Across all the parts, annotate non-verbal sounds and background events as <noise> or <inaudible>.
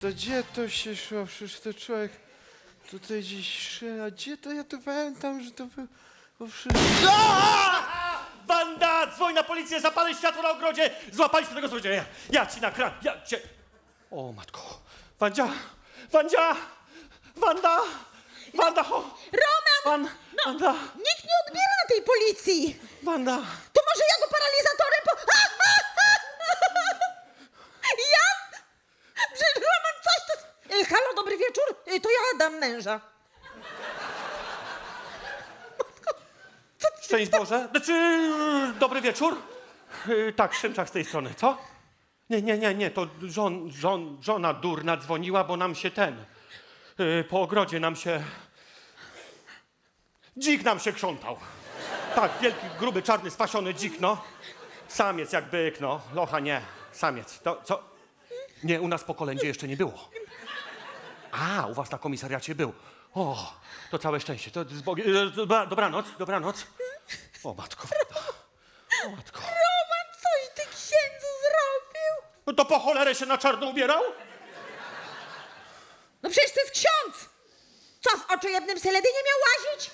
To gdzie to się szło? Przecież to człowiek tutaj gdzieś szedł. A gdzie to? Ja to pamiętam, że to było bo wszystko. Wanda, dzwoń na policję, zapalę światło na ogrodzie, złapaliśmy tego złodzieja. Ja ci nakram, ja cię... O matko, Wandzia, Wandzia, Wanda, Wanda, ho, Roman! Wan, Wanda, Nikt nie odbiera na tej policji! Wanda. To może ja go paralizatorem po... Ja? Przecież Roman, coś to... Y, Halo, dobry wieczór. Y, To ja dam męża. Szczęść Boże. Znaczy, dobry wieczór. Yy, tak, Szymczak z tej strony, co? Nie, nie, nie, nie, to żon, żon, żona durna dzwoniła, bo nam się ten, yy, po ogrodzie nam się, dzik nam się krzątał. Tak, wielki, gruby, czarny, spasiony dzik, no. Samiec jak byk, no. Locha nie, samiec. To co? Nie, u nas po kolędzie jeszcze nie było. A, u was na komisariacie był. O, to całe szczęście. To z Bogiem. e, Dobra, dobranoc, dobranoc. O matko. O matko. Roman, coś ty księdzu zrobił? No to po cholerę się na czarno ubierał? No przecież to jest ksiądz! Co, w oczojebnym seledynie miał łazić?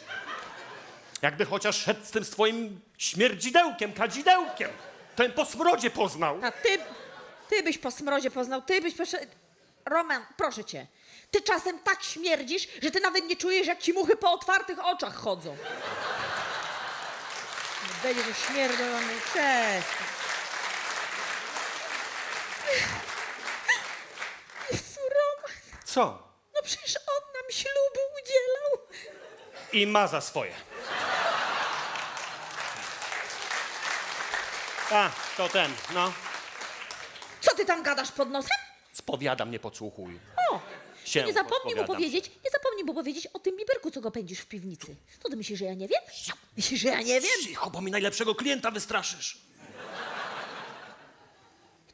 Jakby chociaż szedł z tym swoim śmierdzidełkiem, kadzidełkiem. Ten po smrodzie poznał. A ty, ty byś po smrodzie poznał, ty byś poszedł... Roman, proszę cię, ty czasem tak śmierdzisz, że ty nawet nie czujesz, jak ci muchy po otwartych oczach chodzą. Będzie, że śmierdzą, Roman, przestań. Jezu, Roman, Co? no przecież on nam ślubu udzielał. I ma za swoje. A, to ten, no. Co ty tam gadasz pod nosem? Spowiada mnie, podsłuchuj. O, Się nie zapomnij mu powiedzieć, nie zapomnij mu powiedzieć o tym biberku, co go pędzisz w piwnicy. To ty myślisz, że ja nie wiem? Myślisz, że ja nie wiem? Cicho, bo mi najlepszego klienta wystraszysz.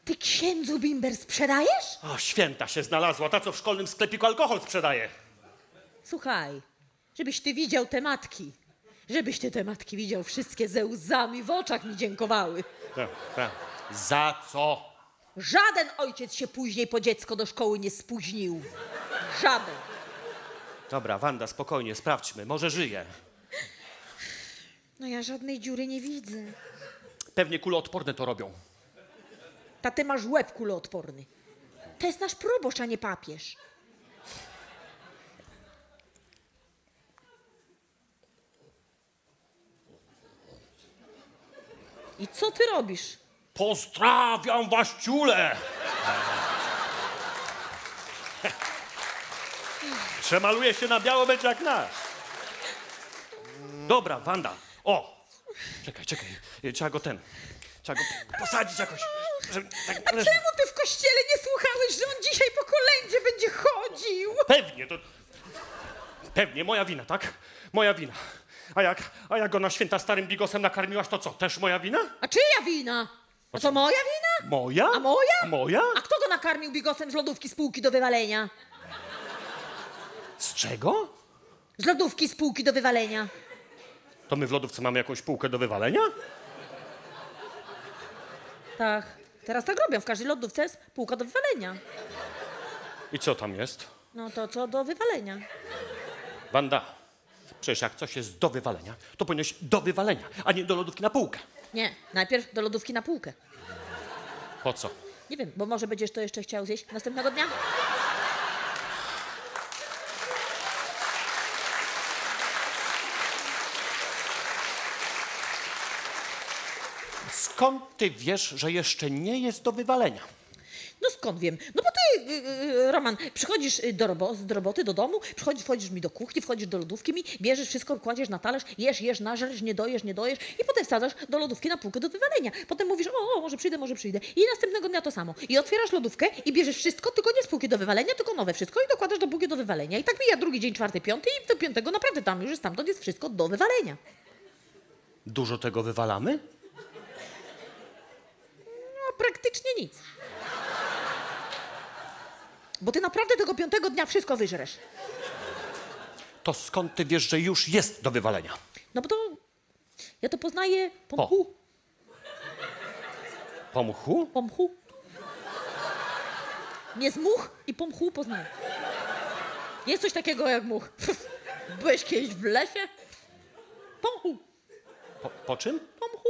Ty księdzu bimber sprzedajesz? O, święta się znalazła, ta co w szkolnym sklepiku alkohol sprzedaje. Słuchaj, żebyś ty widział te matki. Żebyś ty te matki widział, wszystkie ze łzami w oczach mi dziękowały. Tak, tak. Za co? Żaden ojciec się później po dziecko do szkoły nie spóźnił. Żaden. Dobra, Wanda, spokojnie, sprawdźmy, może żyje. No ja żadnej dziury nie widzę. Pewnie kuloodporne to robią. Ta ty masz łeb kuloodporny. To jest nasz proboszcz, a nie papież. I co ty robisz? Pozdrawiam was, ciule! Przemaluje się na biało, będzie jak nasz. Dobra, Wanda. O! Czekaj, czekaj. Trzeba go ten. Trzeba go posadzić jakoś. Żeby, tak, A czemu ty w kościele nie słuchałeś, że on dzisiaj po kolędzie będzie chodził? Pewnie, to... Pewnie, moja wina, tak? Moja wina. A jak, a jak go na święta starym bigosem nakarmiłaś, to co? Też moja wina? A czyja wina? A to moja wina? Moja? A moja? Moja? A kto go nakarmił bigosem z lodówki spółki do wywalenia? Z czego? Z lodówki spółki do wywalenia. To my w lodówce mamy jakąś półkę do wywalenia? Tak. Teraz tak robią. W każdej lodówce jest półka do wywalenia. I co tam jest? No to co do wywalenia? Wanda, przecież jak coś jest do wywalenia, to powinieneś do wywalenia, a nie do lodówki na półkę. Nie, najpierw do lodówki na półkę. Po co? Nie wiem, bo może będziesz to jeszcze chciał zjeść następnego dnia? Skąd ty wiesz, że jeszcze nie jest do wywalenia? No skąd wiem? No bo ty, y, y, Roman, przychodzisz y, do, robo, z roboty do domu, przychodzisz, wchodzisz mi do kuchni, wchodzisz do lodówki mi, bierzesz wszystko, kładziesz na talerz, jesz, jesz, nażerz, nie dojesz, nie dojesz i potem wsadzasz do lodówki na półkę do wywalenia. Potem mówisz, o, o, może przyjdę, może przyjdę. I następnego dnia to samo. I otwierasz lodówkę i bierzesz wszystko, tylko nie z półki do wywalenia, tylko nowe wszystko i dokładasz do półki do wywalenia. I tak mija drugi dzień, czwarty, piąty i do piątego naprawdę tam już jest stamtąd jest wszystko do wywalenia. Dużo tego wywalamy? No, praktycznie nic. Bo ty naprawdę tego piątego dnia wszystko wyżresz. To skąd ty wiesz, że już jest do wywalenia? No bo to ja to poznaję po Po. mchu. Po mchu? Po mchu. Nie z much i po mchu poznaję. Jest coś takiego jak much. <laughs> Byłeś kiedyś w lesie? Po mchu, Po, po czym? po mchu,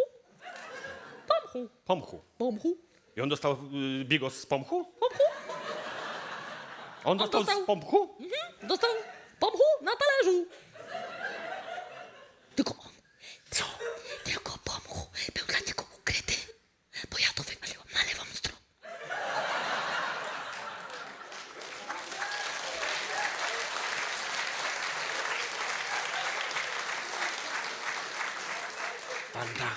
po mchu, Pomchu. po mchu, I on dostał y, bigos z pomchu? po mchu. On dostał, dostał- z pomchu? Mhm. Dostał po mchu na talerzu. Tylko on, co? Tylko po mchu był dla niego ukryty, bo ja to wywaliłam na lewą stronę. Wanda,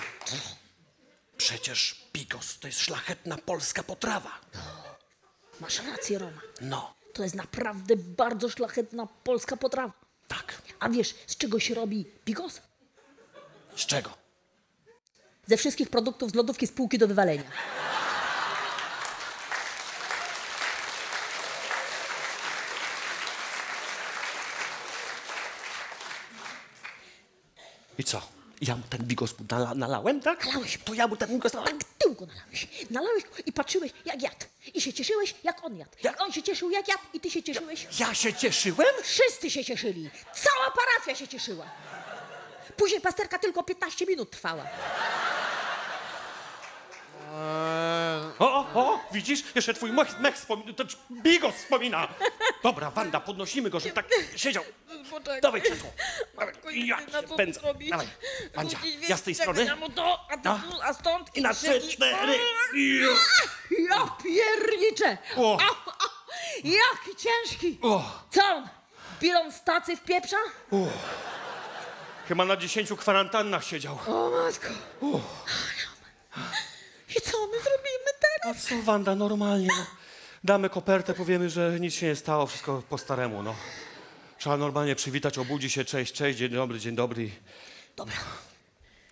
przecież bigos to jest szlachetna polska potrawa. Masz rację, Roma. No, To jest naprawdę bardzo szlachetna polska potrawa. tak. A wiesz, z czego się robi bigos? Z czego? Ze wszystkich produktów z lodówki spółki do wywalenia. I co? Ja mu ten bigos mu nala, nalałem, tak? Nalałeś. To ja mu ten bigos nalałem. Tak tyłko nalałeś. Nalałeś go i patrzyłeś, jak jadł. I się cieszyłeś, jak on jadł. Ja- On się cieszył, jak jadł i ty się cieszyłeś. Ja się cieszyłem? Wszyscy się cieszyli. Cała parafia się cieszyła. Później pasterka tylko 15 minut trwała. O, o, o, widzisz? Jeszcze twój mech, mech wspomina, to bigos wspomina. Dobra, Wanda, podnosimy go, żeby tak siedział. Poczekaj. Dawaj krzesło. Dawaj. Ja się pędzę. Dawaj, Wandzia, ja z tej strony. Ja mu to, a, No. tu, a stąd I na trzy, cztery. I... Ja pierniczę! O. Au, au, jaki ciężki! O. Co on? Pilon z tacy w pieprza? Chyba na dziesięciu kwarantannach siedział. O matko. I co my zrobimy A teraz? co, Wanda, normalnie. No. Damy kopertę, powiemy, że nic się nie stało, wszystko po staremu, no. Trzeba normalnie przywitać, obudzi się, cześć, cześć, dzień dobry, dzień dobry. Dobra,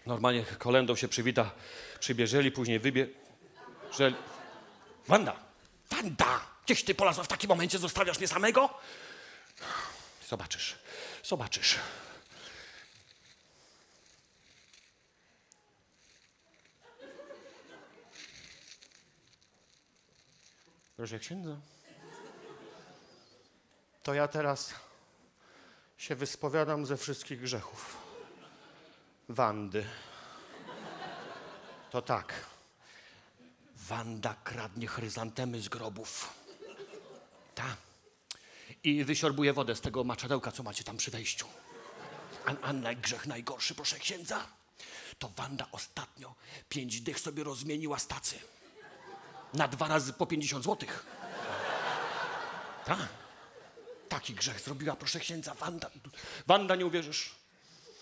Normalnie kolendą się przywita, przybierzeli, później wybie... Że... Wanda, Wanda! Gdzieś ty polazła w takim momencie, zostawiasz mnie samego? zobaczysz, zobaczysz. Proszę księdza. To ja teraz się wyspowiadam ze wszystkich grzechów. Wandy. To tak. Wanda kradnie chryzantemy z grobów. Ta. I wysiorbuje wodę z tego maczadełka, co macie tam przy wejściu. A, a naj, grzech najgorszy, proszę księdza, to Wanda ostatnio pięć dych sobie rozmieniła z tacy. Na dwa razy po 50 złotych. Tak. Taki grzech zrobiła, proszę księdza, Wanda. Wanda, nie uwierzysz.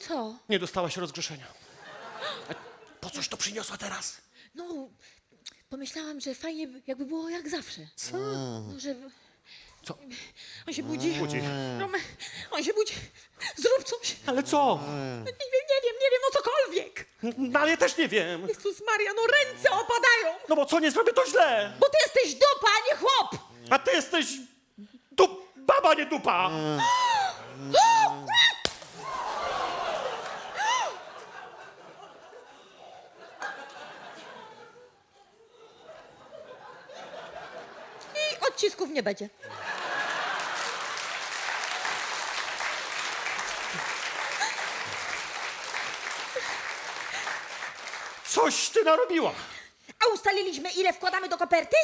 co? Nie dostałaś rozgrzeszenia. Po coś to przyniosła teraz? No, pomyślałam, że fajnie by- jakby było jak zawsze. Co? No, że... Co? On się budzi. Budzi. Romy, on się budzi. Zrób coś. Ale co? Nie wiem, nie wiem, nie wiem, no cokolwiek. No, ale ja też nie wiem. Jezus Maria, no ręce opadają. No bo co, nie zrobię to źle. Bo ty jesteś dupa, a nie chłop. A ty jesteś dup... baba, nie dupa. I odcisków nie będzie. Coś ty narobiła. A ustaliliśmy, ile wkładamy do koperty?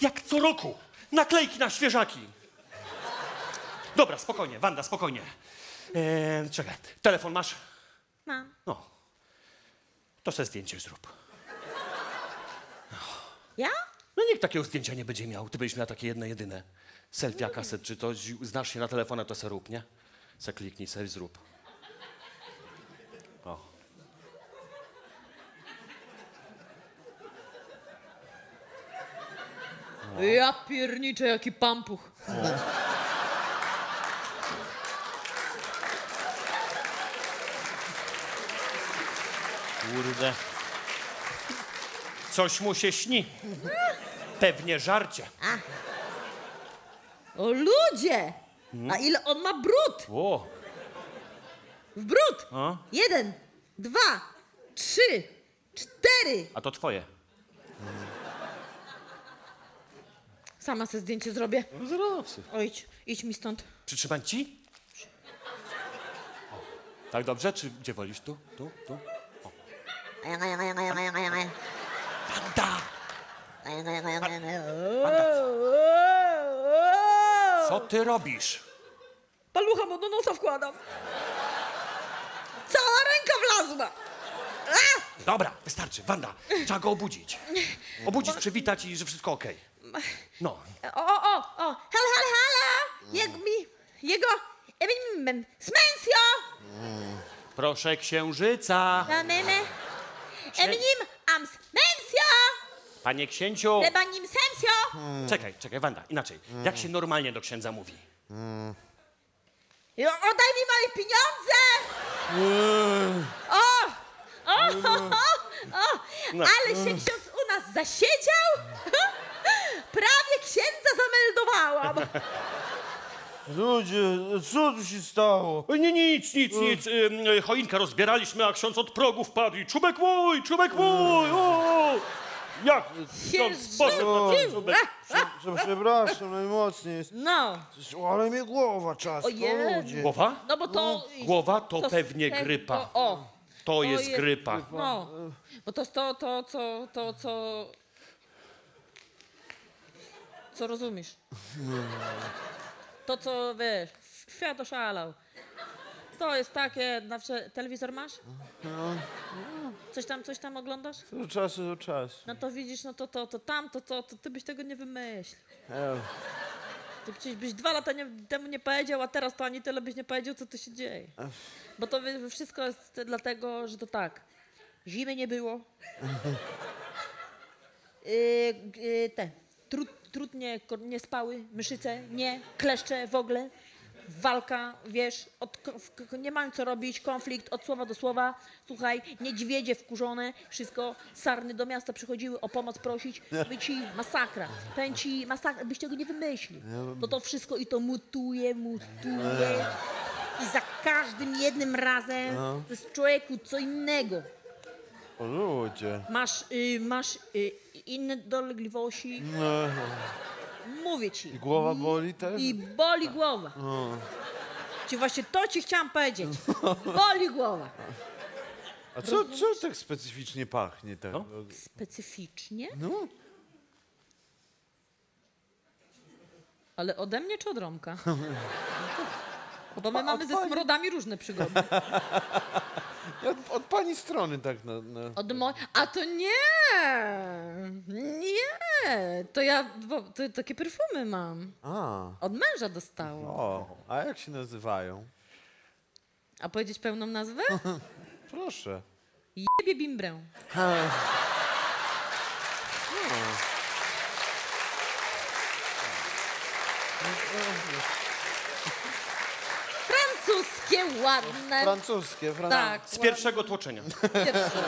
Jak co roku. Naklejki na świeżaki. Dobra, spokojnie, Wanda, spokojnie. Eee, czekaj, telefon masz? Mam. No. To se zdjęcie zrób. Ja? No nikt takiego zdjęcia nie będzie miał. Ty będziesz miała takie jedno, jedyne. Selfie, kaset, czy to znasz się na telefonach, to se rób, nie? Se kliknij, se zrób. O. Ja pierniczę, jaki pampuch. Kurde. Coś mu się śni. Pewnie żarcie. O ludzie! A ile on ma brud? O, W brud! A? Jeden, dwa, trzy, cztery. a to twoje. Sama sobie zdjęcie zrobię. No zrób se. O, idź, idź mi stąd. Przytrzymać ci? O. Tak dobrze? Czy gdzie wolisz? Tu? Tu? Tu? Co ty robisz? Palucha mu do nosa wkładam. Cała ręka wlazła. A! Dobra, wystarczy. Wanda, trzeba go obudzić. Obudzić, przywitać i że wszystko okej. No, O, o, o, o, hal, hal, hala! Jak mi, jego, emin, smensio! proszę księżyca. Ramene, eminim, am smensio! Panie księciu. Lebanim sensio! Czekaj, czekaj, Wanda, inaczej. Jak się normalnie do księdza mówi? Jo, Oddaj mi moje pieniądze! O! O! O! o. No. Ale się ksiądz u nas zasiedział! <laughs> Prawie księdza zameldowałam! <laughs> Ludzie, co tu się stało? Oj, Nie, nic, nic, nic. Ym, y, Choinkę rozbieraliśmy, a ksiądz od progu wpadł i czubek mój, czubek mój, o! Jak? Ksiądz poszedł na ten czubek. Prze- Przepraszam najmocniej. No, Ale mnie głowa czas. Ojej. ludzie. Głowa? no bo to... Głowa to to pewnie te- grypa. To, o, To jest jest grypa. no. Bo to jest to, to, co, to, co... Co rozumiesz? To, co, wiesz, świat oszalał. To jest takie, zawsze, telewizor masz? Coś tam, coś tam oglądasz? Od czasu do czasu. No to widzisz, no to, to, to tam, to, to, to ty byś tego nie wymyślił. Ej, Ty przecież byś dwa lata nie, temu nie powiedział, a teraz to ani tyle byś nie powiedział, co tu się dzieje. Bo to wszystko jest dlatego, że to tak. Zimy nie było. Yy, yy, te. Trud, trudnie nie spały, myszyce nie, kleszcze w ogóle. Walka, wiesz, od, nie mają co robić, konflikt od słowa do słowa. Słuchaj, niedźwiedzie wkurzone, wszystko, sarny do miasta przychodziły o pomoc prosić. By ci masakra, powiem ci masakra, byś tego nie wymyślił. To to wszystko i to mutuje, mutuje. I za każdym jednym razem to jest człowieku co innego. O ludzie. Masz, y, masz y, inne dolegliwości. Mówię ci. I głowa boli też? I boli głowa. Ci właśnie to ci chciałam powiedzieć. Boli głowa. A co, co tak specyficznie pachnie? Tak? No. Specyficznie? No. Ale ode mnie czy od Romka? <laughs> Bo my mamy ze smrodami różne przygody. <laughs> Od, od pani strony tak na... na... Od mo- A to nie! Nie! To ja bo, to, takie perfumy mam. A, Od męża dostałam. o, a jak się nazywają? A powiedzieć pełną nazwę? <laughs> Proszę. Jebie bimbrę. <laughs> Francuskie, ładne. Francuskie, francuskie. Tak, Z pierwszego tłoczenia. pierwsze.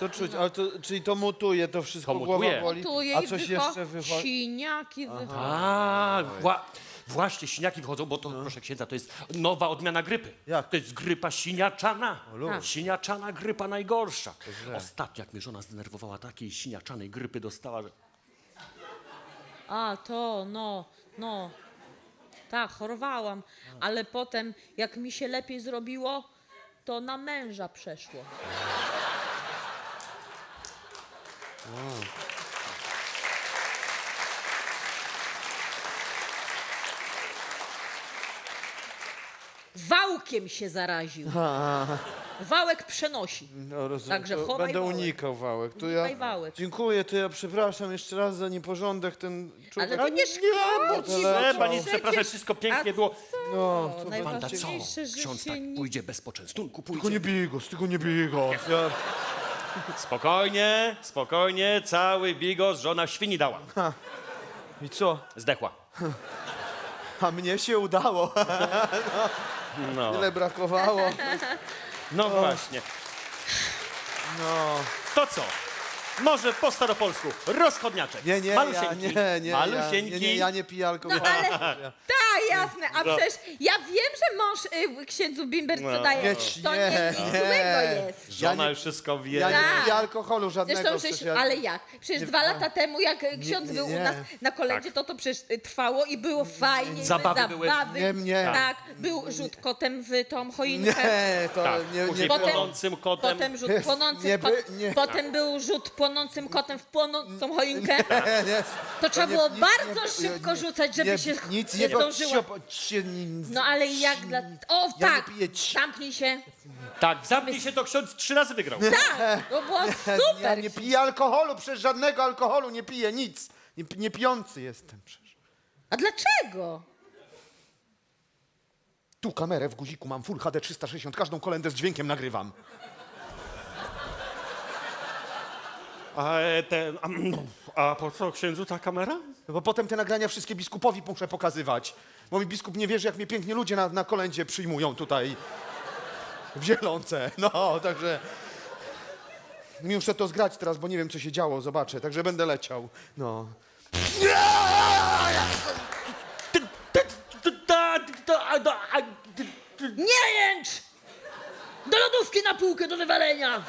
To czuć, ale to, czyli to mutuje, to wszystko To głowa mutuje. boli. Tu jej A coś wycho- jeszcze wychodzi? Siniaki wychodzą. A, wła- właśnie, siniaki wchodzą, bo to, proszę księdza, to jest nowa odmiana grypy. Jak? To jest grypa siniaczana. Tak. Siniaczana grypa najgorsza. Ostatnio, jak mnie żona zdenerwowała, takiej siniaczanej grypy dostała, że... A, to, no, no. Tak, chorowałam, ale potem, jak mi się lepiej zrobiło, to na męża przeszło. Wałkiem się zaraził. Wałek przenosi. No, rozumiem. Także to chowaj Będę wałek. unikał wałek. To ja, wałek. Dziękuję, to ja przepraszam jeszcze raz za nieporządek ten człowiek. Ale to nie szkodzi, nie, bo Trzeba nic przepraszać, wszystko pięknie A było. No, co? to Wanda, co? Najważniejsze, że Ksiądz się tak nie... pójdzie bez poczęstunku, Tylko pójdzie. nie bigos, tylko nie bigos. Ja, Spokojnie, spokojnie, cały bigos żona świni dała. I co? Zdechła. A mnie się udało. No, Tyle brakowało. <laughs> no właśnie. No. To co? Może po staropolsku. Rozchodniaczek. Nie, nie, ja, Malusieńki. nie, nie, ja, Malusieńki. nie, nie, ja nie piję alkoholu. No ale tak, jasne, a przecież ja wiem, że mąż y, księdzu Bimber sprzedaje. Wiesz, to nie, nie, nic nie. złego jest. Żona nie- już wszystko wie. Ja nie Tak. piję alkoholu żadnego. Zresztą, przecież ja- ale jak? Przecież nie- dwa lata temu, jak y, ksiądz nie, był u nie. nas na kolędzie, to to przecież y, trwało i było fajnie. i Zabawy były. Nie, nie. Tak, był rzut kotem w tą choinkę. Nie, to Tak, nie, później nie Potem- płonącym kotem. Potem rzut nie by- nie. Potem był rzut płonącym kotem w płonącą choinkę. <laughs> nie. To trzeba nie- było nic bardzo nie- szybko nie- rzucać, żeby się nic nie nic- No ale jak dla... O Ja tak! nie piję ci- Zamknij się. Tak, zamknij się, to ksiądz trzy razy wygrał. Tak! To było <laughs> Ja super! nie piję alkoholu, przecież żadnego alkoholu nie piję, nic. Nie, nie pijący jestem przecież. A dlaczego? Tu kamerę w guziku mam Full HD 360, każdą kolendę z dźwiękiem nagrywam. A, e, ten, a, a po co księdzu ta kamera? No Bo potem te nagrania wszystkie biskupowi muszę pokazywać. Bo mi biskup nie wierzy, jak mnie pięknie ludzie na, na kolędzie przyjmują tutaj. W zielonce. No, także... Muszę to zgrać teraz, bo nie wiem, co się działo, zobaczę. Także będę leciał. No. Nie jęcz! Do lodówki na półkę do wywalenia!